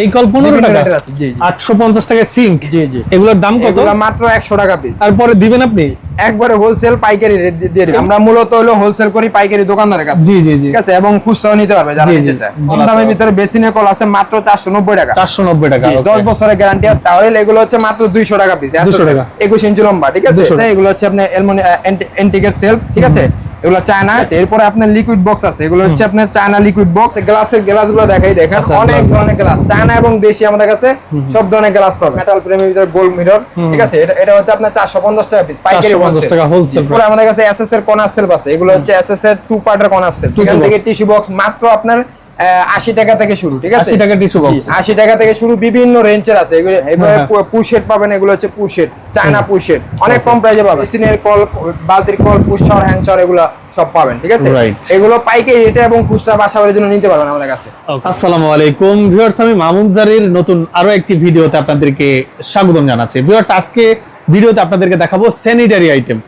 এই কল পনেরো বিভিন্ন টাকা। আছে, জি, জি। আটশো পঞ্চাশ টাকা সিঙ্ক। জি জি। এগুলোর দাম কত? এগুলো মাত্র একশো টাকা পিস তারপরে দিবেন আপনি? একবারে হোলসেল পাইকারি রেট দিয়ে দিই আমরা মূলত হলো হোলসেল করি পাইকারি দোকানদারের কাছে। জি জি জি। ঠিক আছে? এবং খুচরাও নিতে পারবে যারা নিতে চায়। কম দামের ভিতরে বেসিনের কল আছে মাত্র চারশো নব্বই টাকা। চারশো নব্বই টাকা জি, okay. দশ বছরের গ্যারান্টি আছে। তাহলে এগুলো হচ্ছে মাত্র দুইশো টাকা পিস 200 টাকা। একুশ ইঞ্চি লম্বা ঠিক আছে? এগুলো হচ্ছে আপনার এলমোনি এন্টিকের সেলফ ঠিক আছে? এগুলো চায়না এরপরে আপনার লিকুইড বক্স আছে। এগুলো হচ্ছে আপনার চায়না লিকুইড বক্স গ্লাসের গ্লাসগুলো দেখাই দেখেন। আচ্ছা, অনেক glass। ধরনের গ্লাস চায়না এবং দেশি আমাদের কাছে সব ধরনের গ্লাস পাবে মেটাল ফ্রেমের ভিতরে গোল্ড মিরর ঠিক আছে? এটা এটা হচ্ছে আপনার চারশো পঞ্চাশ টাকা পিস পাইকারি 450 টাকা হোলসেল পুরো আমাদের কাছে এসএস এর কর্নার সেলফ আছে। এগুলো হচ্ছে এসএস এর টু পার্টের কর্নার সেলফ এখান থেকে টিসি টিস্যু বক্স মাত্র আপনার আশি টাকা থেকে শুরু ঠিক আছে? টাকা। আশি টাকা থেকে শুরু বিভিন্ন রেঞ্জের আছে। এগুলো হ্যাঁ। পুশেট পাবেন এগুলো হচ্ছে পুশেট চায়না পুশেট অনেক কম প্রাইসে পাবেন। সিনের কল বালতির কল শাওয়ার এগুলো সব পাবেন ঠিক আছে? এগুলো পাইকারি রেটে এবং খুচরা বাসাবাড়ির জন্য নিতে পারবেন আমাদের কাছে। আসসালামু আলাইকুম। ভিউয়ার্স আমি মামুন জারির নতুন আরও একটি ভিডিওতে আপনাদেরকে স্বাগতম জানাচ্ছি। ভিউয়ার্স আজকে ভিডিওতে আপনাদেরকে দেখাবো স্যানিটারি আইটেম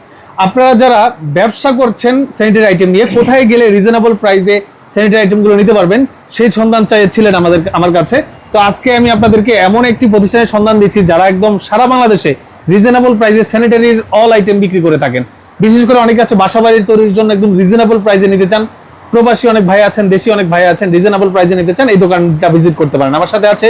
আপনারা যারা ব্যবসা করছেন স্যানিটারি আইটেম নিয়ে কোথায় গেলে রিজনেবল প্রাইসে স্যানিটারি আইটেমগুলো নিতে পারবেন। সেই সন্ধান চাইছিলেন আমাদের আমার কাছে। তো আজকে আমি আপনাদেরকে এমন একটি প্রতিষ্ঠানের সন্ধান দিচ্ছি যারা একদম সারা বাংলাদেশে রিজনেবল প্রাইসে স্যানিটারির অল আইটেম বিক্রি করে থাকেন। বিশেষ করে অনেকে আছে বাসা বাড়ির তৈরির জন্য একদম রিজনেবল প্রাইসে নিতে চান। প্রবাসী অনেক ভাই আছেন দেশি অনেক ভাই আছেন রিজনেবল প্রাইসে নিতে চান এই দোকানটা ভিজিট করতে পারেন। আমার সাথে আছে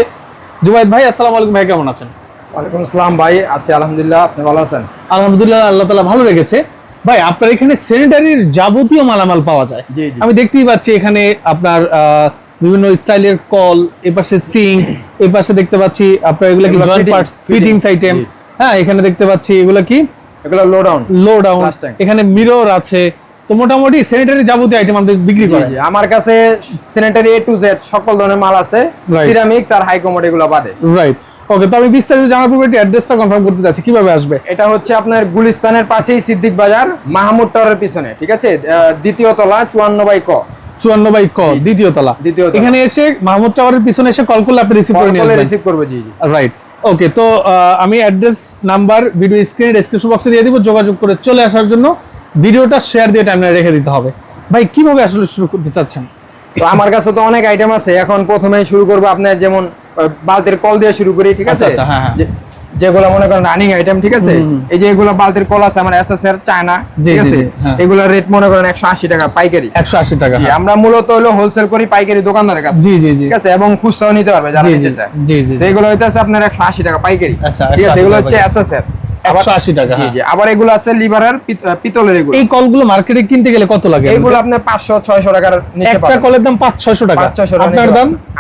জুবাইদ ভাই আসসালামু আলাইকুম ভাই কেমন আছেন? ওয়ালাইকুম আসসালাম ভাই আছি আলহামদুলিল্লাহ আপনি ভালো আছেন? আলহামদুলিল্লাহ আল্লাহ তালা ভালো রেখেছে। ভাই আপনার এখানে স্যানিটারির যাবতীয় মালামাল পাওয়া যায়। আমি দেখতেই পাচ্ছি এখানে আপনার বিভিন্ন স্টাইলের কল এ পাশে সিঙ্ক এই পাশে দেখতে পাচ্ছি আপনার এগুলো কি জয়েন্ট পার্টস ফিটিংস আইটেম হ্যাঁ এখানে দেখতে পাচ্ছি এগুলো কি? এগুলো লো ডাউন লো ডাউন এখানে মিরর আছে। তো মোটামুটি স্যানিটারি যাবতীয় আইটেম আমাদের বিক্রি করে আমার কাছে স্যানিটারি এ টু জেড সকল ধরনের মাল আছে. সিরামিক্স আর হাই কমোড এগুলো বাদে। রাইট ওকে তো আমি বিস্তারিত জানার পূর্বে একটু অ্যাড্রেসটা কনফার্ম করতে চাচ্ছি। কীভাবে আসবে? এটা হচ্ছে আপনার গুলিস্তানের পাশেই সিদ্দিক বাজার মাহমুদ টাওয়ারের পিছনে ঠিক আছে? দ্বিতীয় তলা চুয়ান্ন বাই ক। চুয়ান্ন বাই ক দ্বিতীয় তলা। দ্বিতীয় এখানে এসে মাহমুদ টাওয়ারের পিছনে এসে কল করলে আপনি রিসিভ করে নিয়ে রিসিভ করব জি রাইট ওকে তো আমি অ্যাড্রেস নাম্বার ভিডিও স্ক্রিনে ডেসক্রিপশন বক্সে দিয়ে দিব যোগাযোগ করে চলে আসার জন্য ভিডিওটা শেয়ার দিয়ে টাইমে রেখে দিতে হবে। ভাই কীভাবে আসলে শুরু করতে চাচ্ছেন? তো আমার কাছে তো অনেক আইটেম আছে। এখন প্রথমে শুরু করব আপনার যেমন বালতির কল দিয়ে শুরু করি ঠিক আছে? যেগুলো মনে করেন রানিং আইটেম ঠিক আছে? এই যে এগুলো বালতির কল আছে আমার এসএসআর চায়না ঠিক আছে? এগুলোর রেট মনে করেন 180 টাকা পাইকারি। 180 টাকা আমরা মূলত হলো হোলসেল করি পাইকারি দোকানদারের কাছে। ঠিক আছে? এবং খুচরাও নিতে পারবে যারা নিতে চায়। এগুলো হইতেছে আপনার 180 টাকা পাইকারি। ঠিক আছে? এগুলো হচ্ছে এসএসআর 180 টাকা জি হ্যাঁ। জি। আবার এগুলো আছে লিভারের পিতলের এগুলো। এই কলগুলো মার্কেটে কিনতে গেলে কত লাগে? এগুলো আপনি 500 600 টাকার কলের দাম 5 600 টাকা। 5 টাকা আপনার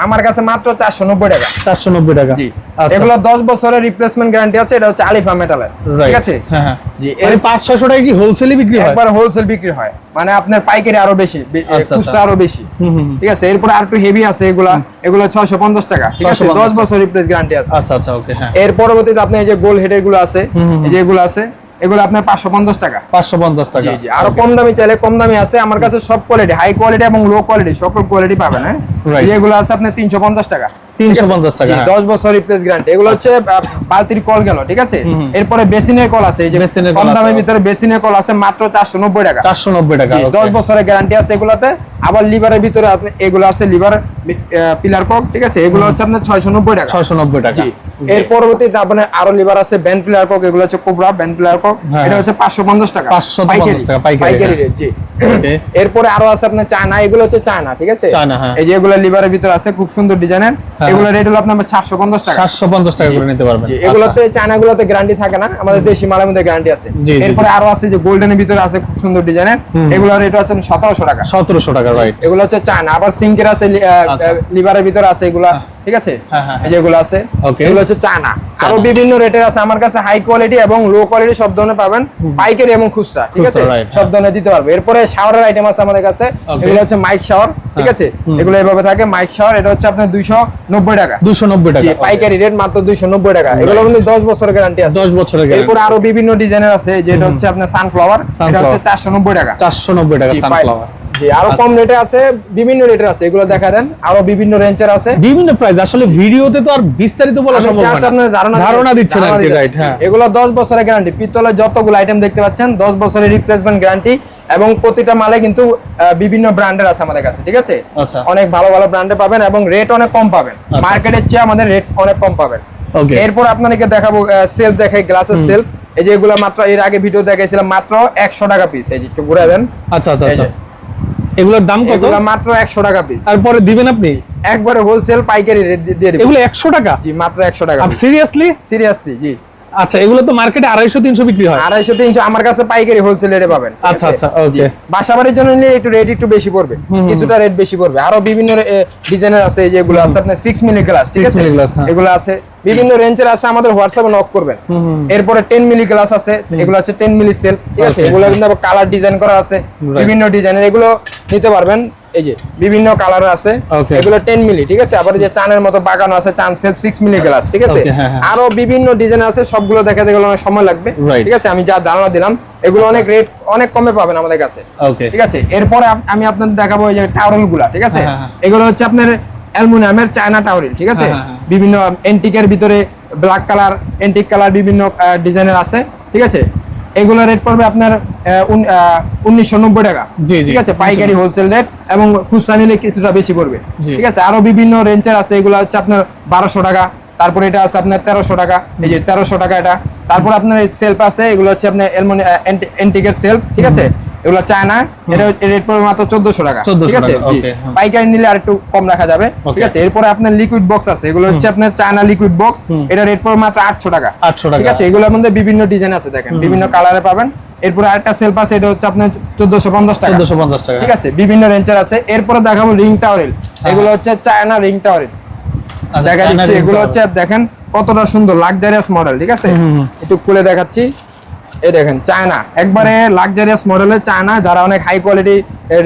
আমার কাছে মাত্র 490 টাকা। 490 টাকা। জি। এগুলো দশ বছরের রিপ্লেসমেন্ট গ্যারান্টি আছে এটা হচ্ছে আলিফা মেটালের ঠিক আছে? হ্যাঁ হ্যাঁ। জি এর পাঁচ ছয়শো টাকা কি হোলসেলে বিক্রি হয়? একবার হোলসেল বিক্রি হয়। মানে আপনার পাইকারি আরও বেশি আচ্ছা, খুচরা আরও বেশি। ঠিক আছে? এরপরে আর একটু হেভি আছে এগুলা। এগুলো ছয়শো পঞ্চাশ টাকা। ঠিক আছে? 650 দশ বছর রিপ্লেস গ্যারান্টি আছে। আচ্ছা আচ্ছা ওকে হ্যাঁ। এর পরবর্তীতে আপনি এই যে গোল হেডেরগুলো আছে এই যে এগুলো আছে এগুলো আপনার পাঁচশো পঞ্চাশ টাকা। পাঁচশো পঞ্চাশ টাকা। জি আরও কম দামি চাইলে কম দামি আছে। আমার কাছে সব কোয়ালিটি হাই কোয়ালিটি এবং লো কোয়ালিটি সকল কোয়ালিটি পাবেন হ্যাঁ. এগুলো আছে আপনার তিনশো পঞ্চাশ টাকা। 350 টাকা, জি, হ্যাঁ। দশ বছর রিপ্লেস গ্যারান্টি এগুলো হচ্ছে বালতির কল গেল ঠিক আছে? এরপরে বেসিনের কল আছে এই যে কম দামের ভিতরে বেসিনের কল আছে মাত্র চারশো নব্বই টাকা। বছরের গ্যারান্টি আছে এগুলাতে। আবার লিভারের ভিতরে আপনি এগুলো আছে লিভার পিলার কক ঠিক আছে? এগুলো হচ্ছে আপনার ছয়শো নব্বই টাকা। ছয়শো নব্বই টাকা এর পরবর্তীতে আপনার আরও লিভার আছে ব্যান্ড প্লেয়ার কক এগুলো হচ্ছে কোবরা ব্যান্ড প্লেয়ার কক হ্যাঁ, এটা হচ্ছে পাঁচশো পঞ্চাশ টাকা। 550 টাকা, পাইকারি, পাইকারি হ্যাঁ। রেট জি. এরপরে আরও আছে আপনার চায়না এগুলো হচ্ছে চায়না ঠিক আছে? হ্যাঁ। এই যে এগুলো লিভারের ভিতরে আছে খুব সুন্দর ডিজাইনের হ্যাঁ। এগুলো রেট হলো আপনার সাতশো পঞ্চাশ টাকা। সাতশো পঞ্চাশ টাকা করে নিতে পারবেন। আচ্ছা। এগুলোতে চায়না গুলোতে গ্যারান্টি থাকে না আমাদের দেশি মালের মধ্যে গ্যারান্টি আছে। এরপরে আরও আছে যে গোল্ডেনের ভিতরে আছে খুব সুন্দর ডিজাইনের এগুলো রেট হচ্ছে সতেরোশো টাকা। সতেরোশো টাকা রাইট এগুলো হচ্ছে চায়না আবার সিঙ্কের আছে আচ্ছা। লিভারের ভিতরে আছে এগুলা। ঠিক আছে? হ্যাঁ, হ্যাঁ, এই যে এগুলো আছে এগুলো হচ্ছে চায়না আরও বিভিন্ন রেটের আছে। আমার কাছে হাই কোয়ালিটি এবং লো কোয়ালিটি সব ধরনের পাবেন। পাইকারি এবং খুচরা ঠিক আছে? সব ধরনের দিতে পারবে। এরপরে শাওয়ারের আইটেম আছে আমাদের কাছে। এগুলো হচ্ছে মাইক শাওয়ার ঠিক আছে? এগুলো এভাবে থাকে। মাইক শাওয়ার এটা হচ্ছে আপনার দুইশো নব্বই টাকা। দুশো নব্বই টাকা পাইকারি রেট মাত্র দুইশো নব্বই টাকা। এগুলো কিন্তু দশ বছরের গ্যারান্টি আছে। দশ বছরের এরপর আরও বিভিন্ন ডিজাইনের আছে যেটা হচ্ছে আপনার সানফ্লাওয়ার এটা হচ্ছে চারশো নব্বই টাকা। চারশো নব্বই টাকা সানফ্লাওয়ার জি আরও কম রেটে আছে বিভিন্ন রেটের আছে এগুলো দেখা দেন। আরও বিভিন্ন রেঞ্জের আছে। বিভিন্ন প্রাইস আসলে ভিডিওতে তো আর বিস্তারিত বলা সম্ভব না। ধারণা ধারণা দিচ্ছেন আর কি রাইট হ্যাঁ। এগুলো 10 বছরের গ্যারান্টি পিতলের যতগুলো আইটেম দেখতে পাচ্ছেন 10 বছরের রিপ্লেসমেন্ট গ্যারান্টি এবং প্রতিটা মালে কিন্তু বিভিন্ন ব্র্যান্ডের আছে আমাদের কাছে ঠিক আছে? আচ্ছা। অনেক ভালো ভালো ব্র্যান্ডে পাবেন এবং রেট অনেক কম পাবেন। আচ্ছা। মার্কেটের চেয়ে আমাদের রেট অনেক কম পাবেন। এরপর আপনাদেরকে দেখাবো সেলফ দেখাই গ্লাসের সেলফ এই যে এগুলো মাত্র এর আগে ভিডিও দেখাইছিলাম মাত্র একশো টাকা পিস এই যে একটু ঘুরে দেন। আচ্ছা আচ্ছা আচ্ছা। এগুলোর দাম কত? মাত্র একশো টাকা পিস তারপরে দিবেন আপনি? একবারে হোলসেল পাইকারি রেট দিয়ে দেবো। এগুলো একশো টাকা? জি মাত্র একশো টাকা সিরিয়াসলি সিরিয়াসলি জি। আচ্ছা এগুলো তো মার্কেটে আড়াইশো তিনশো বিক্রি হয়। আড়াইশো তিনশো আমার কাছে পাইকারি হোলসেল রেটে পাবেন আচ্ছা, আচ্ছা, জি। okay. বাসা বাড়ির জন্য নিলে একটু রেট একটু বেশি পড়বে কিছুটা রেট বেশি পড়বে। আরও বিভিন্ন ডিজাইনের আছে যেগুলো আছে আপনার সিক্স মিলি গ্লাস ঠিক আছে? হ্যাঁ। এগুলো আছে বিভিন্ন রেঞ্জের আছে আমাদের হোয়াটসঅ্যাপে নক করবেন। এরপরে টেন মিলি গ্লাস আছে এগুলো আছে টেন মিলি সেল ঠিক আছে? এগুলো কিন্তু কালার ডিজাইন করা আছে বিভিন্ন ডিজাইনের এগুলো নিতে পারবেন। এই যে বিভিন্ন কালার আছে। এগুলো টেন মিলি ঠিক আছে? আবার যে চানের মতো বাগানো আছে চান সেল সিক্স মিলি গ্লাস ঠিক আছে? হ্যাঁ, হ্যাঁ। আরও বিভিন্ন ডিজাইন আছে সবগুলো দেখাতে গেলে অনেক সময় লাগবে। ঠিক আছে? আমি যা ধারণা দিলাম এগুলো অনেক রেট অনেক কমে পাবেন আমাদের কাছে। ঠিক আছে? এরপরে আমি আপনাদের দেখাবো এই যে টাওরেলগুলা ঠিক আছে? হ্যাঁ, এগুলো হচ্ছে আপনার অ্যালুমিনিয়ামের চায়না টাওরেল ঠিক আছে। বিভিন্ন এন্টিকের ভিতরে ব্ল্যাক কালার এন্টিক কালার বিভিন্ন ডিজাইনের আছে ঠিক আছে? এগুলো রেট পড়বে আপনার উনিশশো নব্বই টাকা। ঠিক আছে? পাইকারি হোলসেল রেট এবং খুচরা নিলে কিছুটা বেশি পড়বে। ঠিক আছে? আরও বিভিন্ন রেঞ্জের আছে। এগুলো হচ্ছে আপনার বারোশো টাকা তারপরে এটা আছে আপনার তেরোশো টাকা। এই যে তেরোশো টাকা এটা। তারপর আপনার সেলফ আছে এগুলো হচ্ছে আপনার এন্টিকের সেলফ ঠিক আছে? এগুলো চায়না এটা রেট পড়বে মাত্র টাকা ঠিক আছে? হ্যাঁ। পাইকারি নিলে আর একটু কম রাখা যাবে ঠিক আছে? এরপরে আপনার লিকুইড বক্স আছে এগুলো হচ্ছে আপনার চায়না লিকুইড বক্স এটা রেট পড়বে মাত্র আটশো টাকা 800 টাকা। ঠিক আছে? এগুলোর মধ্যে বিভিন্ন ডিজাইন আছে দেখেন বিভিন্ন কালারে পাবেন। এরপরে আরেকটা সেলফ আছে এটা হচ্ছে আপনার চোদ্দশো পঞ্চাশ টাকা চোদ্দশো পঞ্চাশ টাকা। ঠিক আছে? বিভিন্ন রেঞ্জের আছে। এরপরে দেখাবো রিং টাওয়ারেল এগুলো হচ্ছে চায়না রিং টাওয়ারেল আচ্ছা, দেখা দিচ্ছে এগুলো হচ্ছে দেখেন কতটা সুন্দর লাক্সারিয়াস মডেল ঠিক আছে? একটু খুলে দেখাচ্ছি। এই দেখেন চায়না। একবারে লাক্সারিয়াস মডেলের চায়না যারা অনেক হাই কোয়ালিটি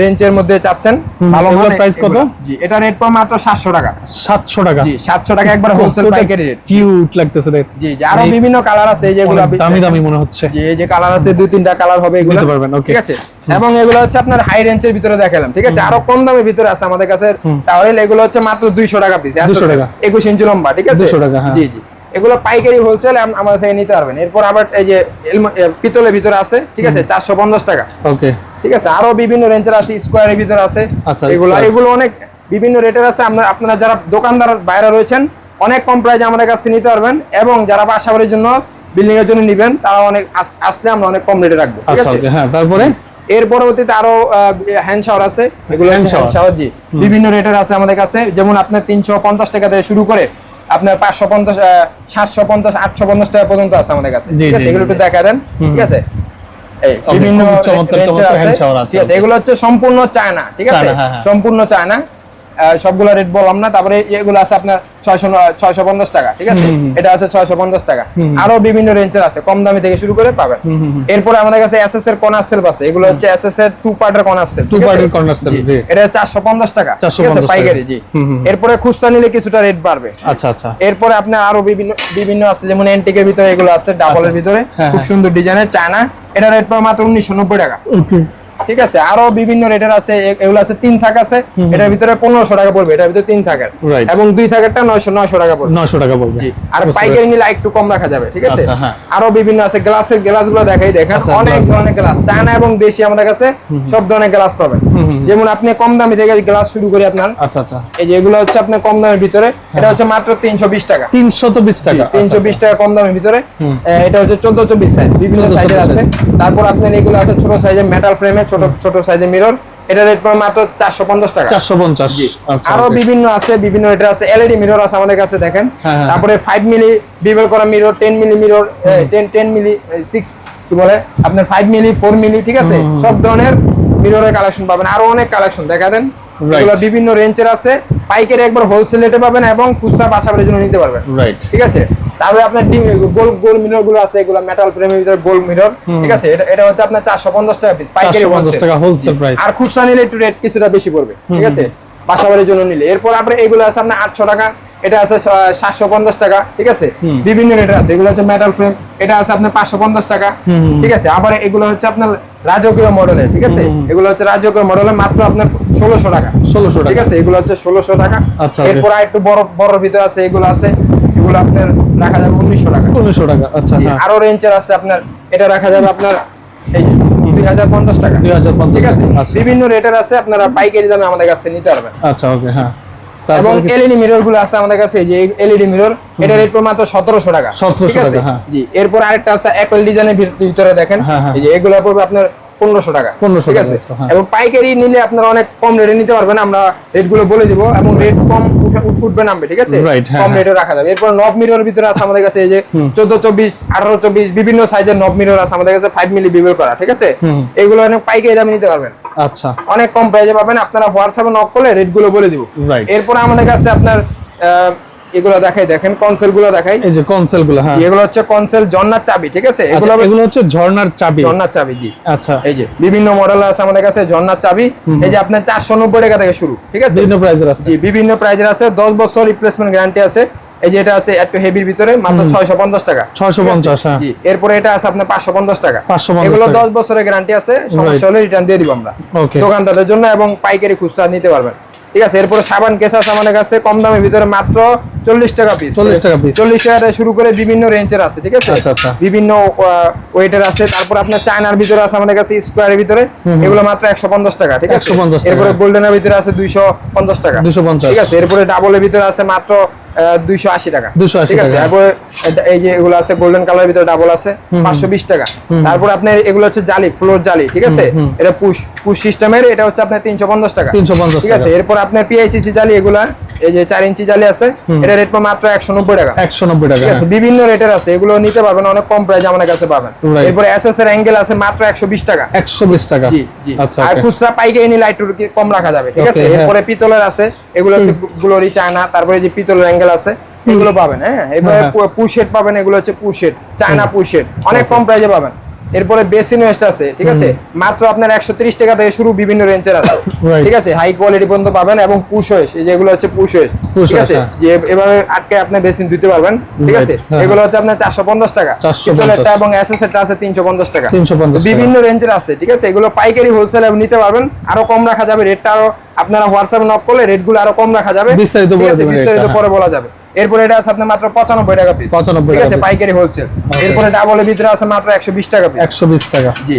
রেঞ্জের মধ্যে চাচ্ছেন ভালো মানের price কত? জি এটা রেট পড়ে মাত্র সাতশো টাকা। সাতশো টাকা। জি সাতশো টাকা একবার হোলসেল পাইকারি রেট কিউট লাগতেছে দেখ। জি জি আরও বিভিন্ন কালার আছে এই যেগুলো দামি দামি মনে হচ্ছে। যে এই যে কালার আছে দুই তিনটা কালার হবে এগুলো। নিতে পারবেন, okay. ঠিক আছে? এবং এগুলো হচ্ছে আপনার হাই রেঞ্জের ভিতরে দেখালাম ঠিক আছে? আরও কম দামের ভিতরে আছে আমাদের কাছে তাহলে এগুলো হচ্ছে মাত্র 200 টাকা পিস 200 টাকা। 21 ইঞ্চি লম্বা ঠিক আছে? 200 টাকা, হ্যাঁ। জি জি। এগুলো পাইকারি হোলসেল আমাদের থেকে নিতে পারবেন। এরপর আবার এই যে পিতলের ভিতরে আছে ঠিক আছে? 450 টাকা। ওকে। ঠিক আছে? আরও বিভিন্ন রেঞ্জের আছে স্কোয়ারের ভিতরে আছে। আচ্ছা, এগুলো এগুলো অনেক বিভিন্ন রেটের আছে। আমরা- আপনারা যারা দোকানদার বাইরে রয়েছেন অনেক কম প্রাইজে আমাদের কাছ থেকে নিতে পারবেন এবং যারা বাসা বাড়ির জন্য বিল্ডিং এর জন্য নিবেন তারা অনেক আস- আসলে আমরা অনেক কম রেটে রাখব ঠিক আচ্ছা আছে? হ্যাঁ তারপরে? এর পরবর্তীতে আরও হ্যান্ড শাওয়ার আছে। এগুলো হ্যান্ড শাওয়ার জি। বিভিন্ন রেটের আছে আমাদের কাছে। যেমন আপনার তিনশো পঞ্চাশ টাকা থেকে শুরু করে আপনার পাঁচশো পঞ্চাশ সাতশো পঞ্চাশ আটশো পঞ্চাশ টাকা পর্যন্ত আছে আমাদের কাছে। ঠিক আছে? এগুলো একটু দেখা দেন। ঠিক আছে? এই বিভিন্ন ঠিক আছে? এগুলো হচ্ছে সম্পূর্ণ চায়না ঠিক আছে? হ্যাঁ, হ্যাঁ। সম্পূর্ণ চায়না। সবগুলো রেট বললাম না তারপরে এগুলো আছে আপনার ছয়শো ছয়শো পঞ্চাশ টাকা ঠিক আছে? এটা আছে ছয়শো পঞ্চাশ টাকা। আরও বিভিন্ন রেঞ্জের আছে কম দামি থেকে শুরু করে পাবেন। এরপরে আমাদের কাছে এসএস এর কর্নার সেলফ আছে এগুলো হচ্ছে এসএস এর টু পার্টের কর্নার সেল এর corner shelf, জি। এটা চারশো পঞ্চাশ টাকা ঠিক আছে? পাইকারি জি। এরপরে খুচরা নিলে কিছুটা রেট বাড়বে। আচ্ছা আচ্ছা। এরপরে আপনার আরও বিভিন্ন বিভিন্ন আছে যেমন এন্টিকের ভিতরে এগুলো আছে ডাবলের ভিতরে। হ্যাঁ, খুব হ্যাঁ। সুন্দর ডিজাইনের চায়না। এটা রেট পাবে মাত্র উনিশশো নব্বই টাকা। ঠিক আছে? আরও বিভিন্ন রেটের আছে এগুলো আছে তিন থাক আছে। এটার ভিতরে পনেরোশো টাকা পড়বে এটার ভিতরে তিন থাকের। এবং দুই থাকেরটা নয়শো নয়শো টাকা পড়বে। নশো টাকা পড়বে। জি। আর পাইকারি নিলে একটু কম রাখা যাবে ঠিক আছে? আচ্ছা, হ্যাঁ। আরও বিভিন্ন আছে গ্লাসের গ্লাসগুলো দেখাই দেখেন। আচ্ছা, অনেক ধরনের গ্লাস চায়না এবং দেশি আমাদের কাছে সব ধরনের গ্লাস পাবেন। যেমন আপনি কম দামি থেকে গ্লাস শুরু করি আপনার। আচ্ছা আচ্ছা। এই যে এগুলো হচ্ছে আপনার কম দামের ভিতরে এটা হচ্ছে মাত্র তিনশো বিশ টাকা। তিনশো তো বিশ টাকা। তিনশো বিশ টাকা কম দামের ভিতরে। এটা হচ্ছে চোদ্দ চব্বিশ সাইজ বিভিন্ন সাইজের আছে। তারপর আপনার এগুলো আছে ছোট সাইজের মেটাল ফ্রেমে ছোট ছোট সাইজের মিরর এটা রেট পড়ে মাত্র চারশো পঞ্চাশ টাকা। চারশো পঞ্চাশ। আচ্ছা আরও বিভিন্ন আছে বিভিন্ন রেটের আছে। এলইডি মিরর আছে আমাদের কাছে দেখেন। হ্যাঁ, হ্যাঁ। তারপরে মিলি বিবেল করা mirror ten milli mirror milli কি বলে? আপনার ফাইভ মিলি ফোর মিলি ঠিক আছে? সব ধরনের মিররের কালেকশন পাবেন। আরও অনেক কালেকশন দেখা দেন। এগুলো বিভিন্ন রেঞ্জের আছে। পাইকারি একবার হোলসেল রেটে পাবেন এবং খুচরা বাসাবাড়ির জন্য নিতে পারবেন। রাইট ঠিক আছে? তারপরে আপনার ডিম- গোল গোল মিররগুলো আছে এগুলো মেটাল ফ্রেমের ভিতরে গোল মিরর ঠিক আছে? এটা এটা হচ্ছে আপনার চারশো পঞ্চাশ টাকা পিস পাইকারি 450 টাকা। জি। price। আর খুচরা নিলে একটু রেট কিছুটা বেশি পড়বে ঠিক আছে? বাসাবাড়ির জন্য নিলে। এরপর আপনার এগুলো আছে আপনার আটশো টাকা এটা আছে সাতশো পঞ্চাশ টাকা ঠিক আছে? বিভিন্ন রেটের আছে। এগুলো হচ্ছে মেটাল ফ্রেম এটা আছে আপনার পাঁচশো পঞ্চাশ টাকা ঠিক আছে? আবার এগুলো হচ্ছে আপনার রাজকীয় মডেলের ঠিক আছে? এগুলো হচ্ছে রাজকীয় মডেলের মাত্র আপনার ষোলোশো টাকা। ষোলোশো ঠিক আছে? এগুলো হচ্ছে ষোলোশো টাকা। আচ্ছা, এরপর একটু বড় বড় ভিতর আছে এগুলো আছে এগুলো আপনার রাখা যাবে উনিশশো টাকা। উনিশশো টাকা আচ্ছা হ্যাঁ। আরও রেঞ্জের আছে আপনার এটা রাখা যাবে আপনার এই যে হাজার পঞ্চাশ টাকা। দুই হাজার পঞ্চাশ ঠিক আছে? আচ্ছা। বিভিন্ন রেটের আছে আপনারা পাইকারি দামে আমাদের কাছ থেকে নিতে পারবেন। আচ্ছা ওকে হ্যাঁ। এবং এলইডি মিররগুলো আছে আমাদের কাছে যে এলইডি মিরর এটা রেট মাত্র সতেরোশো টাকা। ঠিক আছে? হ্যাঁ। জি এরপর আরেকটা আছে অ্যাপেল ডিজাইনের ভিতরে দেখেন। হ্যাঁ, হ্যাঁ। এই যে এগুলো পড়বে আপনার পনেরোশো টাকা। 1500 ঠিক আছে? হ্যাঁ। এবং পাইকারি নিলে আপনারা অনেক কম রেটে নিতে পারবেন আমরা রেটগুলো বলে দিব এবং রেট কম উঠবে নামবে ঠিক আছে? হ্যাঁ, কম হ্যাঁ। রেটে রাখা যাবে। এরপর নব মিরর ভিতরে আছে আমাদের কাছে এই যে চোদ্দ চব্বিশ আঠারো চব্বিশ বিভিন্ন সাইজের নব মিরর আছে আমাদের কাছে ফাইভ মিলি বিবের করা ঠিক আছে? এগুলো অনেক পাইকারি দামে নিতে পারবেন। আচ্ছা। অনেক কম প্রাইসে পাবেন আপনারা হোয়াটসঅ্যাপে নক করলে রেটগুলো বলে দিব। এরপর আমাদের কাছে আপনার আহ, এগুলো দেখাই দেখেন কনসেলগুলো দেখাই। এই যে কনসেলগুলো হ্যাঁ। এগুলো হচ্ছে কনসেল জন্নার চাবি ঠিক আছে? আচ্ছা, এগুলো এগুলো হচ্ছে ঝর্ণার চাবি? জন্নার চাবি জি। আচ্ছা। এই যে বিভিন্ন মডেল আছে আমাদের কাছে জন্নার চাবি। এই যে আপনার চারশো নব্বই টাকা থেকে শুরু ঠিক আছে? বিভিন্ন প্রাইজের আছে। জি বিভিন্ন প্রাইজের আছে দশ বছর রিপ্লেসমেন্ট গ্যারান্টি আছে। এই যে এটা আছে একটু হেভির ভিতরে মাত্র ছয়শো পঞ্চাশ টাকা 650, ঠিক হ্যাঁ। জি এরপরে এটা আছে আপনার পাঁচশো পঞ্চাশ টাকা। এগুলো টাকা। দশ বছরের গ্যারান্টি আছে সমস্যা হলে রিটার্ন দিয়ে দিব আমরা। ওকে দোকানদারদের জন্য এবং পাইকারি খুচরা নিতে পারবেন। ঠিক আছে এরপরে সাবান কেস আছে আমাদের কাছে কম দামের ভিতরে মাত্র চল্লিশ টাকা পিস 40 টাকা পিস চল্লিশ টাকা থেকে শুরু করে বিভিন্ন রেঞ্জের আছে ঠিক আছে? আচ্ছা, আচ্ছা। বিভিন্ন ওয়েটের আছে তারপর আপনার চায়নার ভিতরে আছে আমাদের কাছে স্কোয়ারের ভিতরে। এগুলো মাত্র একশো পঞ্চাশ টাকা ঠিক আছে? এরপরে গোল্ডেনের ভিতরে আছে দুইশো পঞ্চাশ টাকা 250 ঠিক আছে? এরপরে ডাবলের ভিতরে আছে মাত্র দুইশো আশি টাকা। ঠিক আছে। তারপরে এই যে এগুলো আছে গোল্ডেন কালারের ভিতরে ডাবল আছে পাঁচশো বিশ টাকা। তারপর আপনার এগুলো হচ্ছে জালি ফ্লোর জালি ঠিক আছে? এটা পুশ পুশ সিস্টেমের এটা হচ্ছে আপনার তিনশো পঞ্চাশ টাকা। 350 ঠিক আছে? এরপর আপনার পিআইসিসি জালি এগুলা এই যে চার ইঞ্চি জালি আছে এটা রেট মাত্র একশো নব্বই টাকা। একশো নব্বই টাকা আছে বিভিন্ন রেটের আছে এগুলো নিতে পারবেন অনেক কম প্রাইস আমাদের কাছে পাবেন. এরপর এসএস এর অ্যাঙ্গেল আছে মাত্র একশো বিশ টাকা। একশো বিশ টাকা। জি জি। আচ্ছা আর খুচরা পাইকারি নিলে একটু কম রাখা যাবে ঠিক আছে? হ্যাঁ। এরপরে পিতলের আছে এগুলো হচ্ছে গ্লোরি চায়না তারপরে যে পিতলের অ্যাঙ্গেল আছে এগুলো পাবেন হ্যাঁ? এরপরে হ্যাঁ, পুশেট পাবেন এগুলো হচ্ছে পুশেট চায়না পুশেট অনেক কম প্রাইসে পাবেন। এরপরে বেসিন ওয়েস্ট আছে ঠিক আছে? মাত্র আপনার একশো ত্রিশ টাকা থেকে শুরু বিভিন্ন রেঞ্জের আছে। ঠিক আছে? হাই কোয়ালিটি পর্যন্ত পাবেন এবং পুশ ওয়েস যেগুলো হচ্ছে পুশ ওয়েস ঠিক আছে? হ্যাঁ। যে এভাবে আটকে আপনি বেসিন দিতে পারবেন ঠিক আছে? হ্যাঁ, এগুলো হচ্ছে আপনার চারশো পঞ্চাশ টাকা। 450 পিতলেরটা এবং এসএস এরটা আছে তিনশো পঞ্চাশ টাকা। 350 বিভিন্ন রেঞ্জের আছে ঠিক আছে? এগুলো পাইকারি হোলসেল নিতে পারবেন। আরও কম রাখা যাবে। রেটটা আরও আপনারা হোয়াটসঅ্যাপ নক করলে রেটগুলো আরও কম রাখা যাবে। বিস্তারিত বিস্তারিত পরে বলা যাবে। এরপরে এটা আছে আপনার মাত্র পঁচানব্বই টাকা পিস 95 ঠিক আছে পাইকারি হোলসেল এরপরে ডাবলের ভিতরে আছে মাত্র একশো বিশ টাকা পিস একশো বিশ টাকা। জি.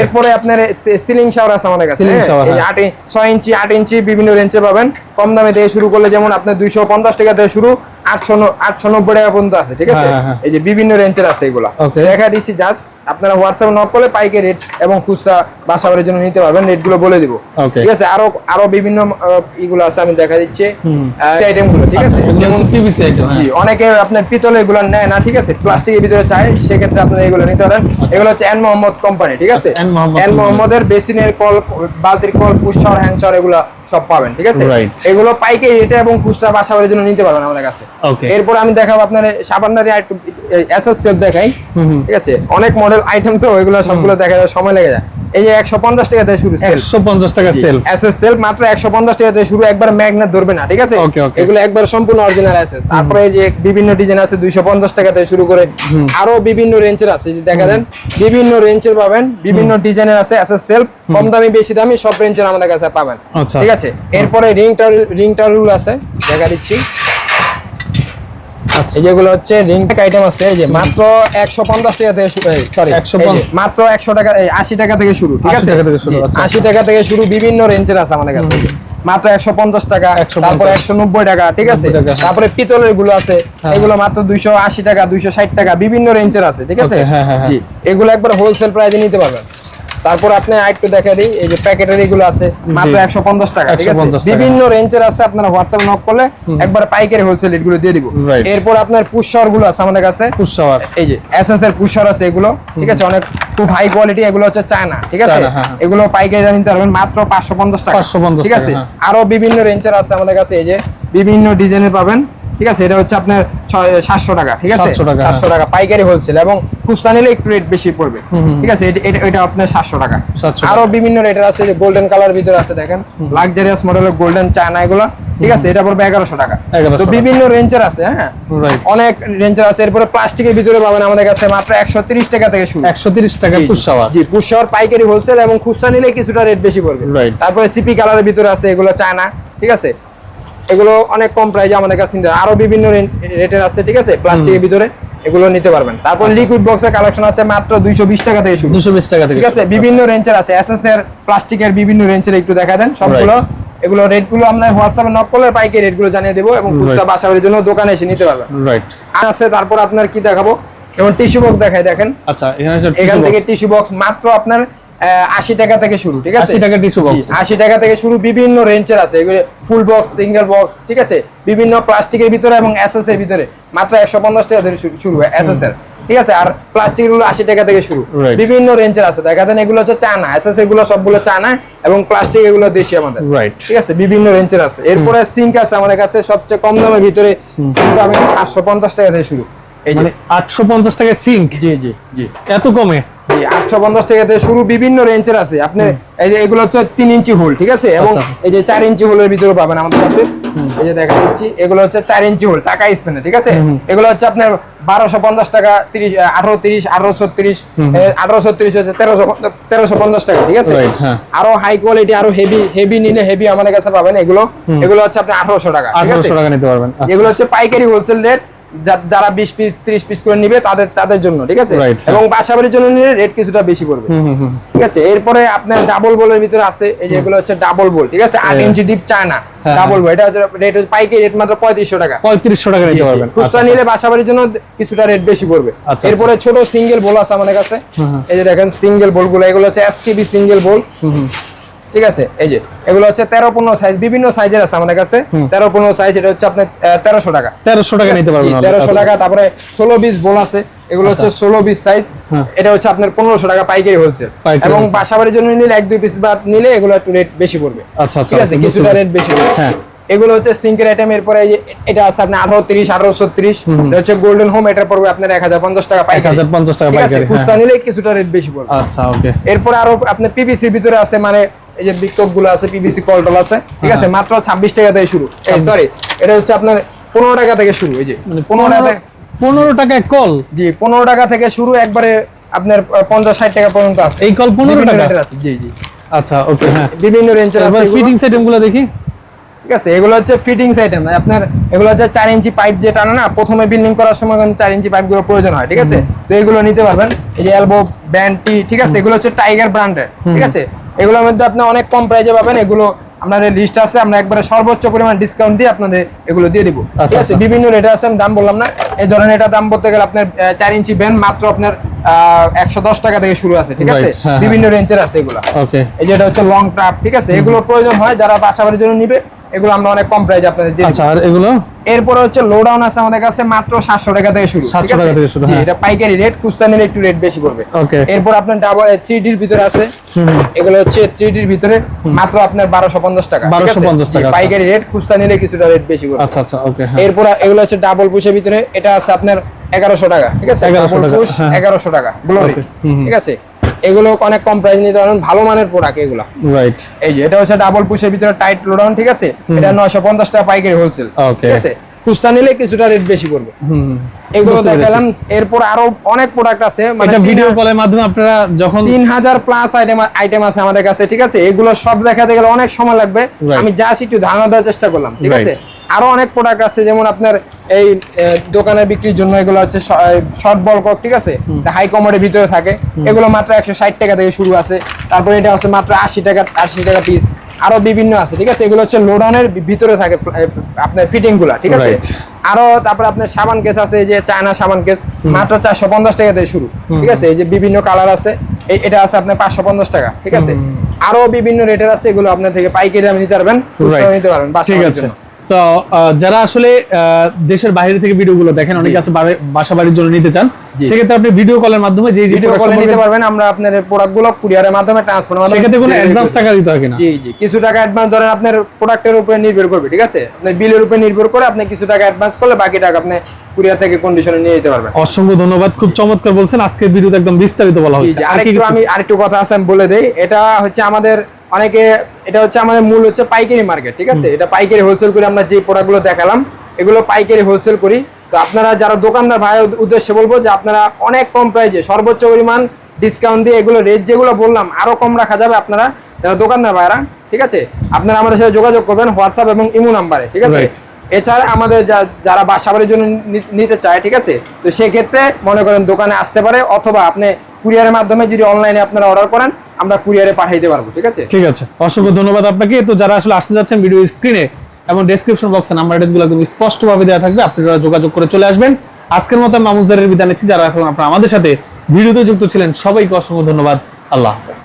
এরপরে আপনার সিলিং শাওয়ার আছে আমাদের কাছে হ্যাঁ? হ্যাঁ। আট ছয় ইঞ্চি আট ইঞ্চি বিভিন্ন রেঞ্জে পাবেন। কম দামে দিয়ে শুরু করলে যেমন আপনার দুইশো পঞ্চাশ টাকা দিয়ে শুরু আটশো আটশো নব্বই টাকা পর্যন্ত আছে ঠিক আছে? হ্যাঁ, হ্যাঁ, হ্যাঁ। এই যে বিভিন্ন রেঞ্জের আছে এগুলা। দেখা দিচ্ছি জাস্ট আপনারা হোয়াটসঅ্যাপে নক করলে পাইকারি রেট এবং খুচরা বাসাবাড়ির জন্য নিতে পারবেন রেটগুলো বলে দিব। ঠিক আছে? আরও আরও বিভিন্ন ইগুলো আছে আমি দেখা দিচ্ছি। আইটেমগুলো ঠিক আছে? আচ্ছা, জি অনেকে আপনার পিতলে এগুলো নেয় না ঠিক আছে? প্লাস্টিকের ভিতরে চায় সেক্ষেত্রে আপনারা এগুলো নিতে পারেন। এগুলো হচ্ছে এন মোহাম্মদ কোম্পানি ঠিক আছে? আচ্ছা, এন। মোহাম্মদের বেসিনের কল বালতির কল পুষ্কর হ্যান্ডসর এগুলো সব পাবেন ঠিক আছে? এগুলো পাইকারি রেটে এবং খুচরা বাসাবাড়ির জন্য নিতে পারবেন আমাদের কাছে। এরপর আমি দেখাবো আপনার সাবান্নারি এসএস সেল দেখাই। ঠিক আছে? অনেক মডেল আইটেম তো এগুলো সবগুলো দেখা যায় সময় লেগে যায়। এই যে একশো পঞ্চাশ টাকা থেকে শুরু সেল একশো পঞ্চাশ টাকা সেল এসএস সেল মাত্র 150 টাকা থেকে শুরু একবার ম্যাগনেট ধরবে না ঠিক আছে. এগুলো একবার সম্পূর্ণ অরিজিনাল এসএস তারপরে এই যে বিভিন্ন ডিজাইন আছে 250 টাকা থেকে শুরু করে আরও বিভিন্ন রেঞ্জের আছে যে দেখা দেন বিভিন্ন রেঞ্জের পাবেন বিভিন্ন ডিজাইনের আছে এসএস সেল কম দামি বেশি দামি সব রেঞ্জের আমাদের কাছে পাবেন আচ্ছা। ঠিক আছে এরপরে রিং রিং টারুল আছে দেখা দিচ্ছি আচ্ছা যেগুলো হচ্ছে রিং আইটেম আছে এই যে মাত্র 150 টাকা থেকে সরি মাত্র 100 টাকা 80 টাকা থেকে শুরু ঠিক আছে টাকা আচ্ছা। 80 টাকা থেকে শুরু বিভিন্ন রেঞ্জের আছে আমাদের কাছে। মাত্র 150 টাকা 150 তারপর 190 টাকা ঠিক আছে 90 টাকা, হ্যাঁ। তারপরে পিতলেরগুলো আছে হ্যাঁ। এগুলো মাত্র 280 টাকা 260 টাকা বিভিন্ন রেঞ্জের আছে ঠিক আছে হ্যাঁ। জি এগুলো একবার হোলসেল প্রাইসে নিতে পারবেন তারপর আপনি আরেকটু দেখা দিই এই যে প্যাকেটের এগুলো আছে মাত্র 150 টাকা ঠিক আছে? বিভিন্ন রেঞ্জের আছে আপনারা হোয়াটসঅ্যাপে নক করলে একবার পাইকারি হোলসেল এগুলো দিয়ে দিব। এরপর আপনার পুষ্করগুলো আছে আমাদের কাছে। পুষাওয়ার এই যে এসএস এর পুষার আছে এগুলো ঠিক আছে? অনেক খুব হাই কোয়ালিটি এগুলো হচ্ছে চায়না ঠিক আছে? হ্যাঁ, হ্যাঁ। এগুলো পাইকারি দামে নিতে পারবেন মাত্র পাঁচশো পঞ্চাশ টাকা ঠিক আছে? হ্যাঁ। আরও বিভিন্ন রেঞ্জের আছে আমাদের কাছে এই যে বিভিন্ন ডিজাইনের পাবেন। ঠিক আছে? এটা হচ্ছে আপনার সাতশো টাকা ঠিক আছে? সাতশো টাকা পাইকারি হোলসেল এবং খুচরা নিলে একটু রেট বেশি পড়বে। ঠিক আছে? এটা- আপনার সাতশো টাকা। আরও বিভিন্ন রেটের আছে যে গোল্ডেন কালার ভিতরে আছে দেখেন। লাক্সারিয়াস মডেলের গোল্ডেন চায়না এগুলো ঠিক আছে? এটা পড়বে এগারোশো টাকা। তো বিভিন্ন রেঞ্জের আছে হ্যাঁ? অনেক রেঞ্জের আছে। এরপরে প্লাস্টিকের ভিতরে পাবেন আমাদের কাছে মাত্র একশো তিরিশ টাকা থেকে শুরু। একশো তিরিশ টাকা পুষাওয়ার জি পুষাওয়ার পাইকারি হোলসেল এবং খুচরা নিলে কিছুটা রেট বেশি পড়বে। তারপরে সিপি কালারের ভিতরে আছে এগুলো চায়না ঠিক আছে? এগুলো অনেক কম প্রাইজে আমাদের কাছে নিতে আরও বিভিন্ন রেটের আছে ঠিক আছে? প্লাস্টিকের ভিতরে এগুলো নিতে পারবেন। তারপর লিকুইড বক্সের কালেকশন আছে মাত্র দুইশো বিশ টাকা থেকে শুরু। দুশো বিশ টাকা থেকে ঠিক আছে? বিভিন্ন রেঞ্জের আছে। এসএস এর প্লাস্টিকের বিভিন্ন রেঞ্জের একটু দেখা দেন। সবগুলো এগুলো রেটগুলো আপনার হোয়াটসঅ্যাপে নক করলে পাইকারি রেটগুলো জানিয়ে দেবো এবং খুচরা বাসাবাড়ির জন্য দোকানে এসে নিতে পারবেন। রাইট আছে তারপর আপনার কি দেখাবো? যেমন টিস্যু বক্স দেখাই দেখেন। আচ্ছা এখানে এখান থেকে টিস্যু বক্স মাত্র আপনার আশি টাকা থেকে শুরু ঠিক আছে? 80 টাকা box। আশি টাকা থেকে শুরু বিভিন্ন রেঞ্জের আছে। এগুলো ফুল বক্স সিঙ্গেল বক্স ঠিক আছে? বিভিন্ন প্লাস্টিকের ভিতরে এবং এসএস এর ভিতরে। মাত্র একশো পঞ্চাশ টাকা থেকে শুরু- হয় এসএস এর ঠিক আছে? আরগুলো আশি টাকা থেকে শুরু। বিভিন্ন রেঞ্জের আছে। দেখা দেন এগুলো হচ্ছে চায়না। এসএস এরগুলো সবগুলো চায়না এবং প্লাস্টিক এগুলো দেশি আমাদের। ঠিক আছে? বিভিন্ন রেঞ্জের আছে। এরপরে সিঙ্ক আছে আমাদের কাছে সবচেয়ে কম দামের ভিতরে। সিঙ্ক পাবেন পঞ্চাশ টাকা থেকে শুরু। এই যে। মানে আটশো পঞ্চাশ টাকা সিঙ্ক জি জি জি। এত কমে? জি আটশো পঞ্চাশ টাকা থেকে শুরু বিভিন্ন রেঞ্জের আছে। আপনি এই যে এগুলো হচ্ছে তিন ইঞ্চি হোল ঠিক আছে? এবং আচ্ছা। এই যে চার ইঞ্চি হোলের ভিতরে পাবেন আমাদের কাছে। এই যে দেখা এগুলো হচ্ছে চার ইঞ্চি হোল টাকা স্পেনে ঠিক আছে? এগুলো হচ্ছে আপনার বারোশো পঞ্চাশ টাকা তিরিশ আঠারো তিরিশ আঠারো ছত্রিশ আঠারো ছত্রিশ হচ্ছে তেরোশো তেরোশো পঞ্চাশ টাকা ঠিক আছে? হ্যাঁ। আরও হাই কোয়ালিটি আরও হেভি হেভি নিলে হেভি আমাদের কাছে পাবেন এগুলো। এগুলো হচ্ছে আপনি আঠারোশো টাকা ঠিক আছে? আঠারোশো টাকা নিতে পারবেন। আচ্ছা। এগুলো হচ্ছে পাইকারি হোলসেল রেট যারা বিশ পিস ত্রিশ পিস করে নিবে তাদের তাদের জন্য ঠিক আছে? হ্যাঁ। এবং বাসাবাড়ির জন্য নিলে রেট কিছুটা বেশি পড়বে। ঠিক আছে? এরপরে আপনার ডাবল বোলের ভিতরে আছে এই যে এগুলো হচ্ছে ডাবল বোল ঠিক আছে? আট হ্যাঁ। ইঞ্চি ডিপ চায়না হ্যাঁ, ডাবল বোল এটা হচ্ছে রেট পাইকারি রেট মাত্র পঁয়ত্রিশশো টাকা। পঁয়ত্রিশশো টাকা নিতে পারবেন। খুচরা নিলে বাসাবাড়ির জন্য কিছুটা রেট বেশি পড়বে। আচ্ছা, এরপরে ছোট সিঙ্গেল বোল আছে আমাদের কাছে। এই যে দেখেন সিঙ্গেল বোলগুলো এগুলো হচ্ছে এসকেবি সিঙ্গেল বোল ঠিক আছে? এই যে এগুলো হচ্ছে তেরো পনেরো সাইজ বিভিন্ন সাইজের আছে আমাদের কাছে। তেরো পনেরো সাইজ এটা হচ্ছে আপনার তেরোশো টাকা। তেরোশো টাকা নিতে পারবেন আচ্ছা। তেরোশো টাকা তারপরে ষোলো বিশ বোল আছে। এগুলো হচ্ছে ষোলো বিশ সাইজ হ্যাঁ। এটা হচ্ছে আপনার পনেরোশো টাকা পাইকারি হচ্ছে এবং বাসাবাড়ির জন্য নিলে এক দুই পিস বা নিলে এগুলো একটু রেট বেশি পড়বে। আচ্ছা, আচ্ছা, ঠিক আছে? কিছুটা রেট বেশি পড়বে। হ্যাঁ। এগুলো হচ্ছে সিঙ্কের আইটেম এরপরে এটা আছে আপনার আঠারো তিরিশ আঠারোশো ছত্রিশ। এটা হচ্ছে গোল্ডেন হোম এটা পড়বে আপনার এক হাজার পঞ্চাশ টাকা পাইকারি। 1050 টাকা পাইকারি, খুচরা হ্যাঁ। নিলে কিছুটা রেট বেশি পড়বে। আচ্ছা ওকে এরপরে আরও আপনার পিভিসির ভিতরে আছে মানে এই যে বিক্ষোভগুলো আছে পিভিসি কলটল আছে ঠিক আছে? মাত্র ছাব্বিশ টাকা থেকে শুরু। সরি এটা হচ্ছে আপনার পনেরো টাকা থেকে শুরু এই যে। মানে পনেরো টাকা পনেরো টাকায় কল জি পনেরো টাকা থেকে শুরু একবারে আপনার পঞ্চাশ ষাট টাকা পর্যন্ত আছে। এই কল পনেরো টাকা? আছে জি জি। আচ্ছা ওকে হ্যাঁ। বিভিন্ন রেঞ্জের আছে। ফিটিং আইটেমগুলো দেখি। ঠিক আছে এগুলো হচ্ছে ফিটিংস আইটেম আপনার এগুলো হচ্ছে চার ইঞ্চি পাইপ যে টানে না প্রথমে বিল্ডিং করার সময় চার ইঞ্চি পাইপগুলো প্রয়োজন হয় ঠিক আছে? তো এগুলো নিতে পারবেন। এই যে এলবো ব্যান্ড টি ঠিক আছে? এগুলো হচ্ছে টাইগার ব্র্যান্ডের ঠিক আছে? এগুলোর মধ্যে আপনি অনেক কম প্রাইজে পাবেন এগুলো আপনাদের লিস্ট আছে আমরা একবারে সর্বোচ্চ পরিমাণ ডিসকাউন্ট দিয়ে আপনাদের এগুলো দিয়ে দিব। ঠিক আচ্ছা, আছে? আচ্ছা। বিভিন্ন রেটে আছে আমি দাম বললাম না। এই ধরনের এটা দাম বলতে গেলে আপনার চার ইঞ্চি ব্যান্ড মাত্র আপনার একশো দশ টাকা থেকে শুরু আছে ঠিক আছে? হ্যাঁ, বিভিন্ন রেঞ্জের আছে এগুলো। ওকে এই যেটা হচ্ছে লং ট্রাপ ঠিক আছে? এগুলো প্রয়োজন হয় যারা বাসাবাড়ির জন্য নিবে এগুলো আমরা অনেক কম প্রাইজে আপনাদের দিব। আচ্ছা আর এগুলো এরপরে হচ্ছে লো ডাউন আছে আমাদের কাছে মাত্র সাতশো টাকা থেকে শুরু 700 টাকা থেকে শুরু, হ্যাঁ। এটা পাইকারি রেট খুচরা নিলে একটু রেট বেশি পড়বে Okay. এরপর আপনার ডাবল থ্রি ডির ভিতরে আছে এগুলো হচ্ছে থ্রি ডির ভিতরে মাত্র আপনার বারোশো পঞ্চাশ টাকা 1250 টাকা, আচ্ছা। পাইকারি রেট খুচরা নিলে কিছুটা রেট বেশি পড়বে আচ্ছা আচ্ছা ওকে হ্যাঁ এরপর এগুলো হচ্ছে ডাবল পুশের ভিতরে এটা আছে আপনার এগারোশো টাকা ঠিক আছে 1100 ডাবল টাকা, পুশ হ্যাঁ। এগারোশো টাকা গ্লোরি। ঠিক আছে এগুলো অনেক কম প্রাইস নিতে পারেন ভালো মানের প্রোডাক্ট এগুলো। রাইট এই যে এটা হচ্ছে ডাবল পুশের ভিতরে টাইট লোডাউন ঠিক আছে? এটা নয়শো পঞ্চাশ টাকা পাইকারি হোলসেল. ঠিক আছে? খুচরা নিলে কিছুটা রেট বেশি করবে হুম এগুলো। দেখালাম এরপর আরও অনেক প্রোডাক্ট আছে মানে এটা ভিডিও কলের মাধ্যমে আপনারা যখন তিন হাজার প্লাস আইটেম আইটেম আছে আমাদের কাছে ঠিক আছে? এগুলো সব দেখাতে গেলে অনেক সময় লাগবে। আমি যা একটু ধারণা দেওয়ার চেষ্টা করলাম ঠিক আছে? আরও অনেক প্রোডাক্ট আছে যেমন আপনার এই এ, দোকানে বিক্রির জন্য এগুলো হচ্ছে শর্ট বল কক ঠিক আছে? হাই কমোডের ভিতরে থাকে। এগুলো মাত্র একশো ষাট টাকা থেকে শুরু আছে। তারপরে এটা আছে মাত্র আশি টাকা আশি টাকা পিস আরও বিভিন্ন আছে ঠিক আছে? এগুলো হচ্ছে লোডাউনের ভিতরে থাকে আপনার ফিটিংগুলা ঠিক আছে. আরও তারপরে আপনার সাবান কেস আছে এই যে চায়না সাবান কেস মাত্র চারশো পঞ্চাশ টাকা থেকে শুরু ঠিক আছে? এই যে বিভিন্ন কালার আছে এই- এটা আছে আপনার পাঁচশো পঞ্চাশ টাকা ঠিক আছে? আরও বিভিন্ন রেটের আছে এগুলো আপনার থেকে পাইকারি দামে নিতে পারবেন নিতে পারবেন বাসা ঠিক আছে। জন্য। তো যারা আসলে দেশের বাইরে থেকে ভিডিওগুলো দেখেন অনেকে আছে বাসা বাড়ির জন্য নিতে চান সেক্ষেত্রে আপনি ভিডিও কলের মাধ্যমে যে ভিডিও কলে নিতে পারবেন আমরা আপনার প্রোডাক্টগুলো কুরিয়ারের মাধ্যমে ট্রান্সফার মাধ্যমে সেক্ষেত্রে কোনো অ্যাডভান্স টাকা দিতে হয় কিনা? জি জি। কিছু টাকা অ্যাডভান্স ধরেন আপনার প্রোডাক্টের উপরে নির্ভর করবে ঠিক আছে? আপনার বিলের উপরে নির্ভর করে আপনি কিছু টাকা অ্যাডভান্স করলে বাকি টাকা আপনি কুরিয়ার থেকে কন্ডিশনে নিয়ে যেতে পারবেন। অসংখ্য ধন্যবাদ খুব চমৎকার বলছেন আজকের ভিডিওতে একদম বিস্তারিত বলা হয়েছে। আর কি আরেকটু আমি আরেকটু কথা আছে আমি বলে দেই। এটা হচ্ছে আমাদের অনেকে এটা হচ্ছে আমাদের মূল হচ্ছে পাইকারি মার্কেট ঠিক আছে? এটা পাইকারি হোলসেল করে আমরা যে প্রোডাক্টগুলো দেখালাম এগুলো পাইকারি হোলসেল করি। তো আপনারা যারা দোকানদার ভাইয়ের উদ্দেশ্যে বলব যে আপনারা অনেক কম প্রাইজে সর্বোচ্চ পরিমাণ ডিসকাউন্ট দিয়ে এগুলো রেট যেগুলো বললাম আরও কম রাখা যাবে আপনারা যারা দোকানদার ভাইরা ঠিক আছে? আপনারা আমাদের সাথে যোগাযোগ করবেন হোয়াটসঅ্যাপ এবং ইমো নাম্বারে ঠিক আছে? এছাড়া আমাদের যা- যারা বাসাবাড়ির জন্য নিতে চায় ঠিক আছে? তো সেক্ষেত্রে মনে করেন দোকানে আসতে পারে অথবা আপনি কুরিয়ারের মাধ্যমে যদি অনলাইনে আপনারা অর্ডার করেন আমরা কুরিয়ারে পাঠাইতে পারব, ঠিক আছে? ঠিক আছে। অসংখ্য ধন্যবাদ আপনাকে। তো যারা আসলে আসতে যাচ্ছেন ভিডিও স্ক্রিনে এবং ডেসক্রিপশন বক্সে নাম্বার অ্যাড্রেসগুলো একদম স্পষ্টভাবে দেওয়া থাকবে, আপনারা যোগাযোগ করে চলে আসবেন। আজকের মতো মামুজারের বিদায় নিচ্ছি। যারা এখন আপনারা আমাদের সাথে ভিডিওতে যুক্ত ছিলেন, সবাইকে অসংখ্য ধন্যবাদ। আল্লাহ হাফেজ।